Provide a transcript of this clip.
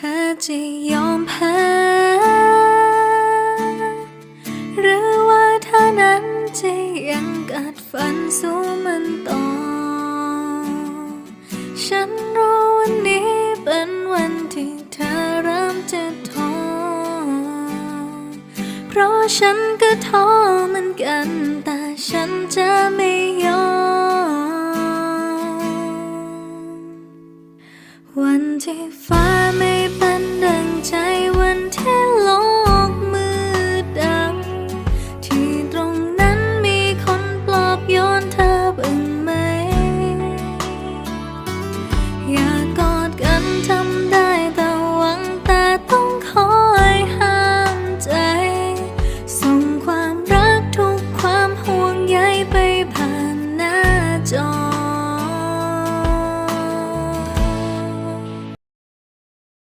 ธอจะยอมแพ้หรือว่าเธอนั้นจะยังกัดฟันสู้มันต่อ ฉันรู้วันนี้เป็นวันที่เธอเริ่มจะท้อ เพราะฉันก็ท้อเหมือนกัน แต่ฉันจะไม่ยอม วันที่ฟ้าไม่น